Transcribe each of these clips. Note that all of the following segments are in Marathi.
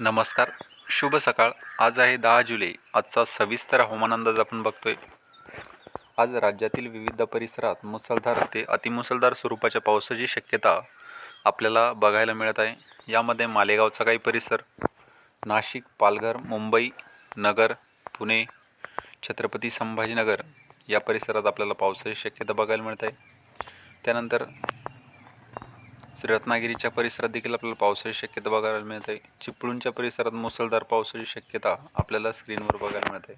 नमस्कार. शुभ सकाळ. आज आहे दहा जुलै. आजचा सविस्तर हवामान अंदाज आपण बघतोय. आज राज्यातील विविध परिसरात मुसळधार ते अतिमुसळधार स्वरूपाच्या पावसाची शक्यता आपल्याला बघायला मिळत आहे. यामध्ये मालेगावचा काही परिसर नाशिक पालघर मुंबई नगर पुणे छत्रपती संभाजीनगर या परिसरात आपल्याला पावसाची शक्यता बघायला मिळत आहे. त्यानंतर रत्नागिरीच्या परिसरात देखील आपल्याला पावसाची शक्यता बघायला मिळत. आहे चिपळूणच्या परिसरात मुसळधार पावसाची शक्यता आपल्याला स्क्रीनवर बघायला मिळत. आहे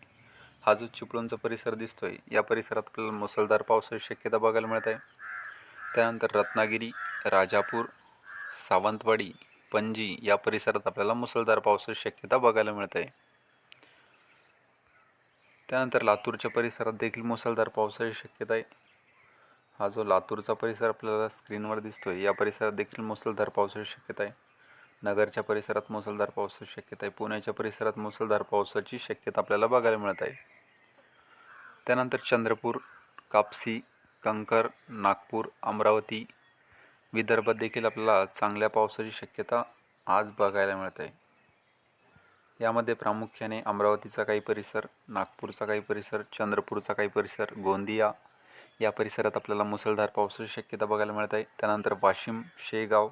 हा जो चिपळूणचा परिसर दिसतोय या परिसरात आपल्याला मुसळधार पावसाची शक्यता बघायला मिळत. आहे त्यानंतर रत्नागिरी राजापूर सावंतवाडी पणजी या परिसरात आपल्याला मुसळधार पावसाची शक्यता बघायला मिळत. आहे त्यानंतर लातूरच्या परिसरात देखील मुसळधार पावसाची शक्यता आहे. हा जो लातूरचा परिसर आपल्याला स्क्रीनवर दिसतोय या परिसरात देखील मुसळधार पावसाची शक्यता आहे. नगरच्या परिसरात मुसळधार पावसाची शक्यता आहे. पुण्याच्या परिसरात मुसळधार पावसाची शक्यता आपल्याला बघायला मिळत आहे. त्यानंतर चंद्रपूर कापसी कंकर नागपूर अमरावती विदर्भात देखील आपल्याला चांगल्या पावसाची शक्यता आज बघायला मिळत आहे. यामध्ये प्रामुख्याने अमरावतीचा काही परिसर नागपूरचा काही परिसर चंद्रपूरचा काही परिसर गोंदिया या परिसरात आपल्याला मुसळधार पावसाची शक्यता बघायला मिळत आहे. त्यानंतर वाशिम शेगाव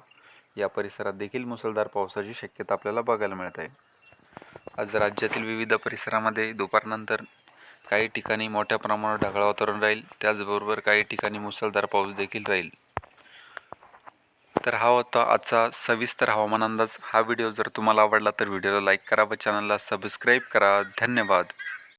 या परिसरात देखील मुसळधार पावसाची शक्यता आपल्याला बघायला मिळत आहे. आज राज्यातील विविध परिसरामध्ये दुपारनंतर काही ठिकाणी मोठ्या प्रमाणावर ढगाळ वातावरण राहील. त्याचबरोबर काही ठिकाणी मुसळधार पाऊस देखील राहील. तर हा होता आजचा सविस्तर हवामान अंदाज. हा व्हिडिओ जर तुम्हाला आवडला तर व्हिडिओला लाईक करा व चॅनलला सबस्क्राईब करा. धन्यवाद.